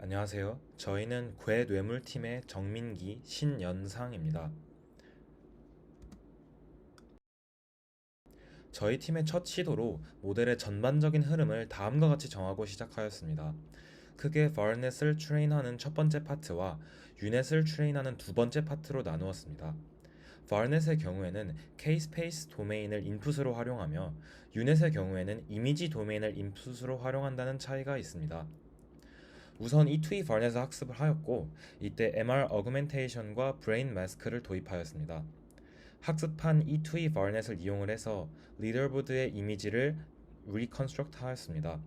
안녕하세요. 저희는 궤뇌물팀의 정민기, 신연상입니다. 저희 팀의 첫 시도로 모델의 전반적인 흐름을 다음과 같이 정하고 시작하였습니다. 크게 varnet을 트레인하는 첫 번째 파트와 유넷을 트레인하는 두 번째 파트로 나누었습니다. varnet의 경우에는 k-space 도메인을 인풋으로 활용하며 유넷의 경우에는 이미지 도메인을 인풋으로 활용한다는 차이가 있습니다. 우선 E2E varnet을 학습을 하였고 이때 MR 어그멘테이션과 브레인 마스크를 도입하였습니다. 학습한 E2E varnet을 이용을 해서 리더보드의 이미지를 리컨스트럭트 하였습니다.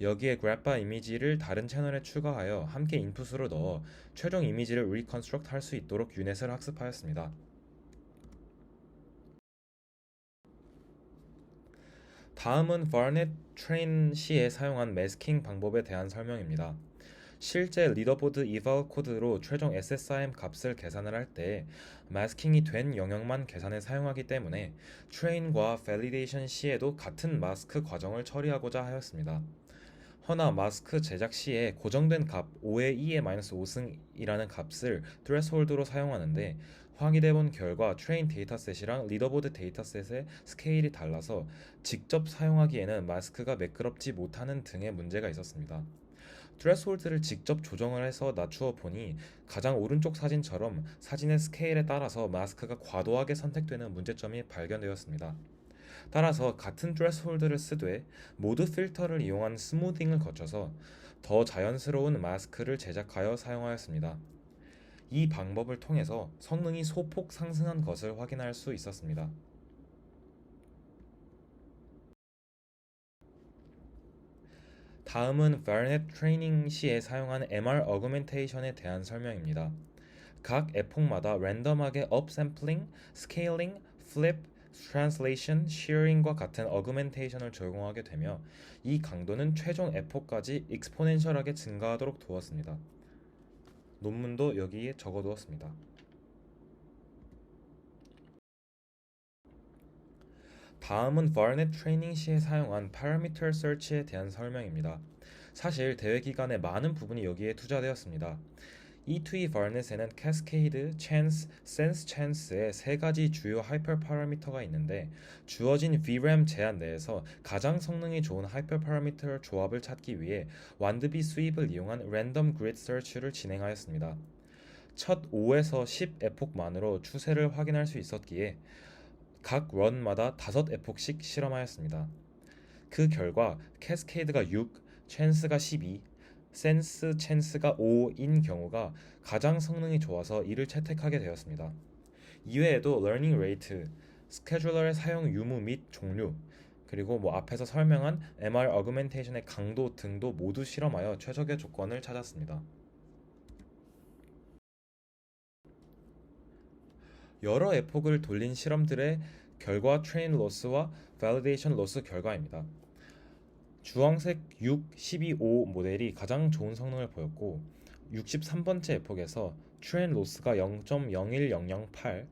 여기에 그래파 이미지를 다른 채널에 추가하여 함께 인풋으로 넣어 최종 이미지를 리컨스트럭트 할 수 있도록 유넷을 학습하였습니다. 다음은 varnet train 시에 사용한 매스킹 방법에 대한 설명입니다. 실제 리더보드 eval 코드로 최종 SSIM 값을 계산을 할 때 마스킹이 된 영역만 계산에 사용하기 때문에 트레인과 밸리데이션 시에도 같은 마스크 과정을 처리하고자 하였습니다. 허나 마스크 제작 시에 고정된 값 5의 2의-5승이라는 값을 threshold로 사용하는데 확인해 본 결과 트레인 데이터셋이랑 리더보드 데이터셋의 스케일이 달라서 직접 사용하기에는 마스크가 매끄럽지 못하는 등의 문제가 있었습니다. 트레스홀드를 직접 조정을 해서 낮추어 보니 가장 오른쪽 사진처럼 사진의 스케일에 따라서 마스크가 과도하게 선택되는 문제점이 발견되었습니다. 따라서 같은 트레스홀드를 쓰되 모드 필터를 이용한 스무딩을 거쳐서 더 자연스러운 마스크를 제작하여 사용하였습니다. 이 방법을 통해서 성능이 소폭 상승한 것을 확인할 수 있었습니다. 다음은 varnet 트레이닝 시에 사용한 MR 어그멘테이션에 대한 설명입니다. 각 에폭마다 랜덤하게 업샘플링, 스케일링, 플립, 트랜슬레이션, shearing과 같은 어그멘테이션을 적용하게 되며 이 강도는 최종 에폭까지 익스포넨셜하게 증가하도록 두었습니다. 논문도 여기에 적어두었습니다. 다음은 varnet 트레이닝 시에 사용한 parameter search에 대한 설명입니다. 사실 대회 기간에 많은 부분이 여기에 투자되었습니다. E2E varnet에는 cascade, chance, sense chance의 세 가지 주요 하이퍼 파라미터가 있는데 주어진 VRAM 제한 내에서 가장 성능이 좋은 하이퍼 파라미터 조합을 찾기 위해 완드비 수입을 이용한 랜덤 그리드 서치를 진행하였습니다. 첫 5에서 10 에폭만으로 추세를 확인할 수 있었기에 각 런마다 5 에폭씩 실험하였습니다. 그 결과 캐스케이드가 6, 찬스가 12, 센스 찬스가 5인 경우가 가장 성능이 좋아서 이를 채택하게 되었습니다. 이외에도 러닝 레이트, 스케줄러의 사용 유무 및 종류, 그리고 뭐 앞에서 설명한 MR 어그멘테이션의 강도 등도 모두 실험하여 최적의 조건을 찾았습니다. 여러 에폭을 돌린 실험들의 결과 트레인 로스와 밸리데이션 로스 결과입니다. 주황색 6, 12, 5 모델이 가장 좋은 성능을 보였고 63번째 에폭에서 트렌 로스가 0.01008,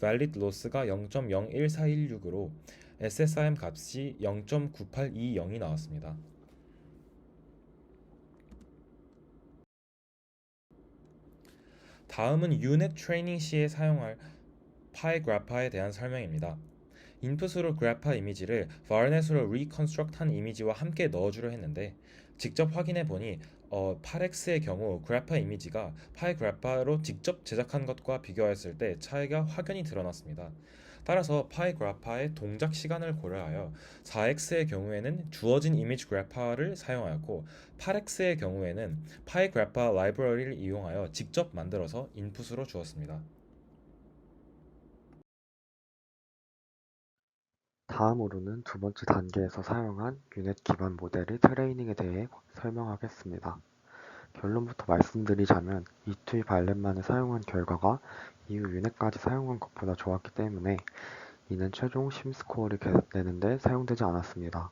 valid 로스가 0.01416으로 SSIM 값이 0.9820이 나왔습니다. 다음은 유넷 트레이닝 시에 사용할 파이 그래파에 대한 설명입니다. 인풋으로 그래파 이미지를 varnet으로 리컨스트럭트한 이미지와 함께 넣어주려 했는데 직접 확인해 보니 어, 8x의 경우 그래파 이미지가 파이 그래파로 직접 제작한 것과 비교했을 때 차이가 확연히 드러났습니다. 따라서 파이 그래파의 동작 시간을 고려하여 4x의 경우에는 주어진 이미지 그래파를 사용하였고 8x의 경우에는 파이 그래파 라이브러리를 이용하여 직접 만들어서 인풋으로 주었습니다. 다음으로는 두 번째 단계에서 사용한 유넷 기반 모델의 트레이닝에 대해 설명하겠습니다. 결론부터 말씀드리자면 E2 발렛만을 사용한 결과가 이후 유넷까지 사용한 것보다 좋았기 때문에 이는 최종 심스코어를 내는데 사용되지 않았습니다.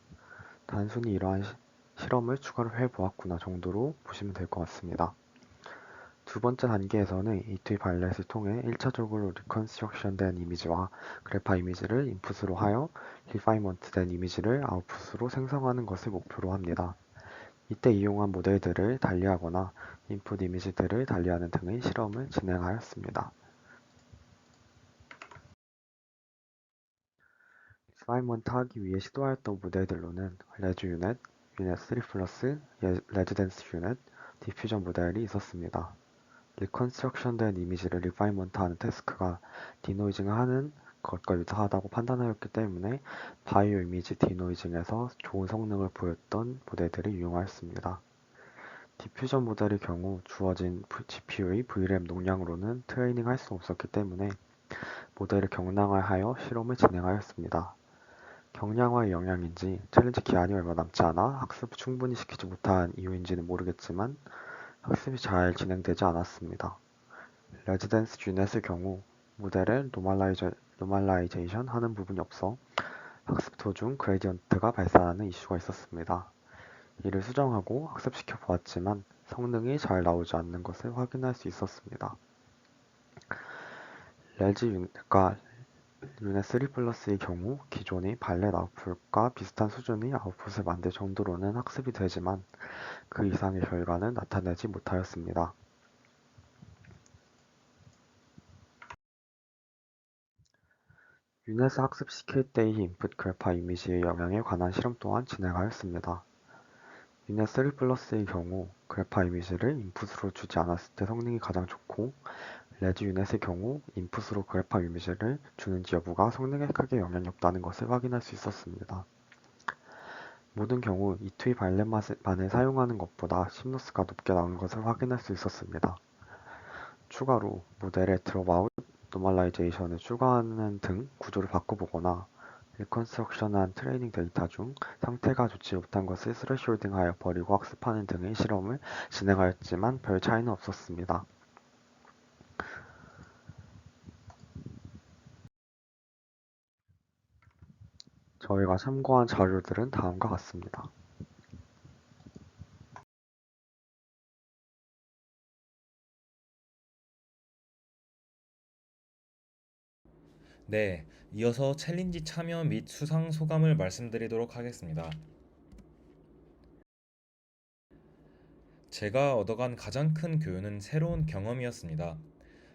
단순히 이러한 시, 실험을 추가로 해보았구나 정도로 보시면 될 것 같습니다. 두 번째 단계에서는 E2 발렛을 통해 1차적으로 리컨스트럭션 된 이미지와 그래파 이미지를 인풋으로 하여 리파이먼트 된 이미지를 아웃풋으로 생성하는 것을 목표로 합니다. 이때 이용한 모델들을 달리하거나 인풋 이미지들을 달리하는 등의 실험을 진행하였습니다. 리파인먼트 하기 위해 시도하였던 모델들로는 레즈 유넷, 유넷 3 플러스, 레지던스 유넷, 디퓨전 모델이 있었습니다. 리컨스트럭션된 이미지를 리파인먼트 하는 태스크가 디노이징을 하는 것과 유사하다고 판단하였기 때문에 바이오 이미지 디노이징에서 좋은 성능을 보였던 모델들을 이용하였습니다. 디퓨전 모델의 경우 주어진 GPU의 VRAM 용량으로는 트레이닝 할 수 없었기 때문에 모델을 경량화하여 실험을 진행하였습니다. 경량화의 영향인지 챌린지 기한이 얼마 남지 않아 학습을 충분히 시키지 못한 이유인지는 모르겠지만 학습이 잘 진행되지 않았습니다. 레지던스 유넷의 경우 모델을 노멀라이저, 노멀라이제이션 하는 부분이 없어 학습 도중 그레디언트가 발생하는 이슈가 있었습니다. 이를 수정하고 학습시켜 보았지만 성능이 잘 나오지 않는 것을 확인할 수 있었습니다. 레지 유닛과 유넷 3 플러스의 경우 기존의 발렛 아웃풋과 비슷한 수준의 아웃풋을 만들 정도로는 학습이 되지만 그 이상의 결과는 나타내지 못하였습니다. 유넷을 학습시킬 때의 인풋 그래파 이미지의 영향에 관한 실험 또한 진행하였습니다. 유넷 3 플러스의 경우 그래파 이미지를 인풋으로 주지 않았을 때 성능이 가장 좋고 레지 유넷의 경우 인풋으로 그래파 이미지를 주는지 여부가 성능에 크게 영향이 없다는 것을 확인할 수 있었습니다. 모든 경우 이투이 발렛만을 사용하는 것보다 심노스가 높게 나오는 것을 확인할 수 있었습니다. 추가로 모델에 드롭아웃, 노멀라이제이션을 추가하는 등 구조를 바꿔보거나 리컨스트럭션한 트레이닝 데이터 중 상태가 좋지 못한 것을 스레숄딩하여 버리고 학습하는 등의 실험을 진행하였지만 별 차이는 없었습니다. 저희가 참고한 자료들은 다음과 같습니다. 네, 이어서 챌린지 참여 및 수상 소감을 말씀드리도록 하겠습니다. 제가 얻어간 가장 큰 교훈은 새로운 경험이었습니다.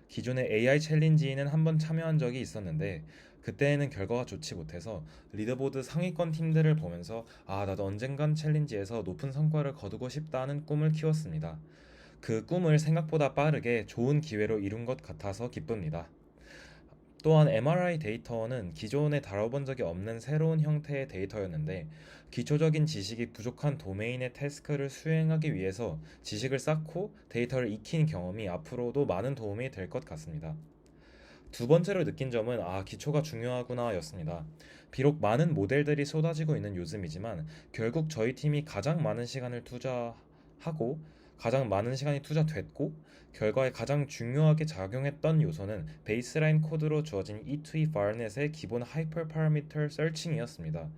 기존의 AI 챌린지에는 한번 참여한 적이 있었는데 그때에는 결과가 좋지 못해서 리더보드 상위권 팀들을 보면서 아 나도 언젠간 챌린지에서 높은 성과를 거두고 싶다는 꿈을 키웠습니다. 그 꿈을 생각보다 빠르게 좋은 기회로 이룬 것 같아서 기쁩니다. 또한 MRI 데이터는 기존에 다뤄본 적이 없는 새로운 형태의 데이터였는데 기초적인 지식이 부족한 도메인의 태스크를 수행하기 위해서 지식을 쌓고 데이터를 익힌 경험이 앞으로도 많은 도움이 될 것 같습니다. 두 번째로 느낀 점은 아 기초가 중요하구나 였습니다. 비록 많은 모델들이 쏟아지고 있는 요즘이지만 결국 저희 팀이 가장 많은 시간을 투자하고 가장 많은 시간이 투자됐고 결과에 가장 중요하게 작용했던 요소는 베이스라인 코드로 주어진 E2E varnet의 기본 하이퍼 파라미터 서칭이었습니다.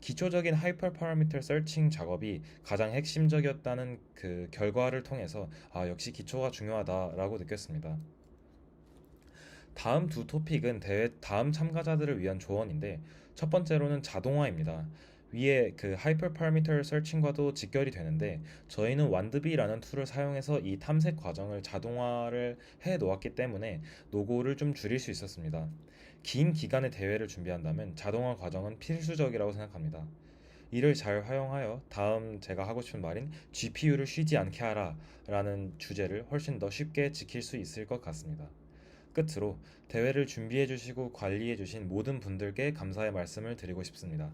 기초적인 하이퍼 파라미터 서칭 작업이 가장 핵심적이었다는 그 결과를 통해서 아 역시 기초가 중요하다라고 느꼈습니다. 다음 두 토픽은 대회 다음 참가자들을 위한 조언인데 첫 번째로는 자동화입니다. 위에 그 하이퍼 파라미터 서칭과도 직결이 되는데 저희는 완드비라는 툴을 사용해서 이 탐색 과정을 자동화를 해 놓았기 때문에 노고를 좀 줄일 수 있었습니다. 긴 기간의 대회를 준비한다면 자동화 과정은 필수적이라고 생각합니다. 이를 잘 활용하여 다음 제가 하고 싶은 말인 GPU를 쉬지 않게 하라 라는 주제를 훨씬 더 쉽게 지킬 수 있을 것 같습니다. 끝으로 대회를 준비해 주시고 관리해 주신 모든 분들께 감사의 말씀을 드리고 싶습니다.